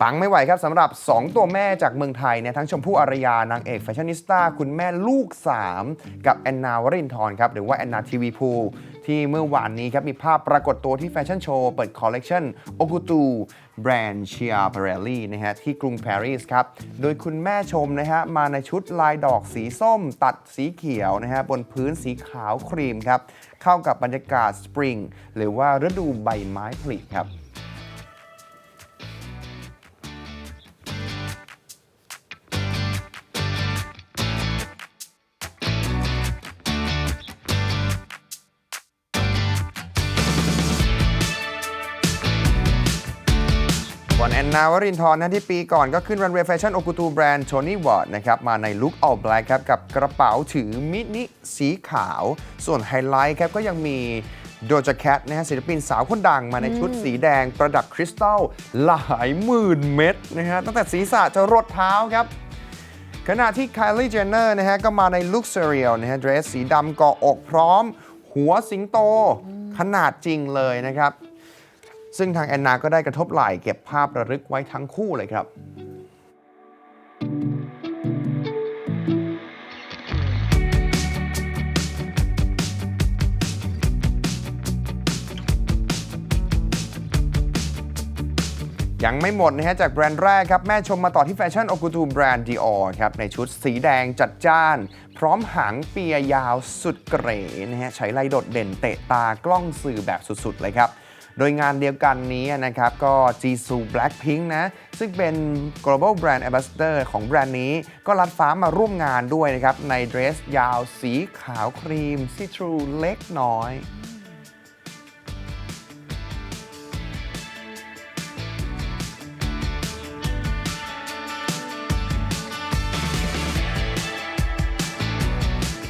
ปังไม่ไหวครับสำหรับ 2 ตัวแม่จากเมืองไทยเนี่ยทั้งชมพู่อารยานางเอกแฟชั่นนิสต้าคุณแม่ลูก 3 กับแอนนาวรินทร์ครับหรือว่าแอนนาทีวีพูที่เมื่อวานนี้ครับมีภาพปรากฏตัวที่แฟชั่นโชว์เปิดคอลเลกชันโอกุตูแบรนด์เชียร์เบรลลี่นะฮะที่กรุงปารีสครับ โดยคุณแม่ชมนะฮะมาในชุดลายดอกสีส้ม ตัดสีเขียวนะฮะบนพื้นสีขาวครีมครับ เข้ากับบรรยากาศสปริงหรือว่าฤดูใบไม้ผลิครับ วนแอนนาวรินทร์นะที่ปีก่อนก็ขึ้นรันเวย์แฟชั่นโอกุตูแบรนด์โทนี่วอร์ดนะครับ มาในลุค all black ครับ กับกระเป๋าถือมินิสีขาว ส่วนไฮไลท์ครับ ก็ยังมีโดจ a แคทนะฮะศิลปินสาวคนดังมาในชุดสีแดง ประดับคริสตัลหลายหมื่นเม็ดนะฮะตั้งแต่ศีรษะจะรดเท้าครับขณะที่ Kylie Jenner นะฮะก็มาในลุคเซเรียลนะฮะเดรสสีดำเกาะอกพร้อม หัวสิงโต ขนาดจริงเลยนะครับ ซึ่งทางแอนนาก็ได้กระทบไหล่เก็บภาพระลึกไว้ทั้งคู่เลยครับยังไม่หมดนะฮะจากแบรนด์แรกครับ แม่ชมมาต่อที่แฟชั่นโอกุตูแบรนด์ดีออครับ ในชุดสีแดงจัดจ้าน พร้อมหางเปียยาวสุดเก๋นะฮะ ใช้ไล่โดดเด่นเตะตากล้องสื่อแบบสุด ๆ เลยครับ โดยงานเดียวกันนี้นะครับ ก็ Jisoo Blackpink นะ ซึ่งเป็น global brand ambassador ของแบรนด์นี้ ก็รัดฟ้ามาร่วมงานด้วยนะครับ ในเดรสยาวสีขาวครีมซีทรูเล็กน้อย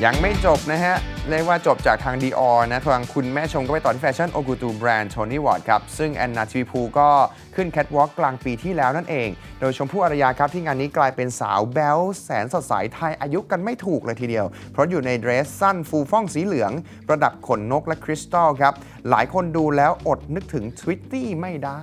ยังไม่จบนะฮะ เรียกว่าจบจากทางดีออนะทางคุณแม่ชมก็ไปต่อที่แฟชั่นโอกูตูแบรนด์โทนี่วอร์ดครับ ซึ่งแอนนาทีวีพูก็ขึ้นแคทวอล์กกลางปีที่แล้วนั่นเอง โดยชมพู่อารยาครับ ที่งานนี้กลายเป็นสาวแบลแสนสดใสไทยอายุกันไม่ถูกเลยทีเดียว เพราะอยู่ในเดรสสั้นฟูฟ่องสีเหลือง ประดับขนนกและคริสตัลครับ หลายคนดูแล้วอดนึกถึงทวิตตี้ไม่ได้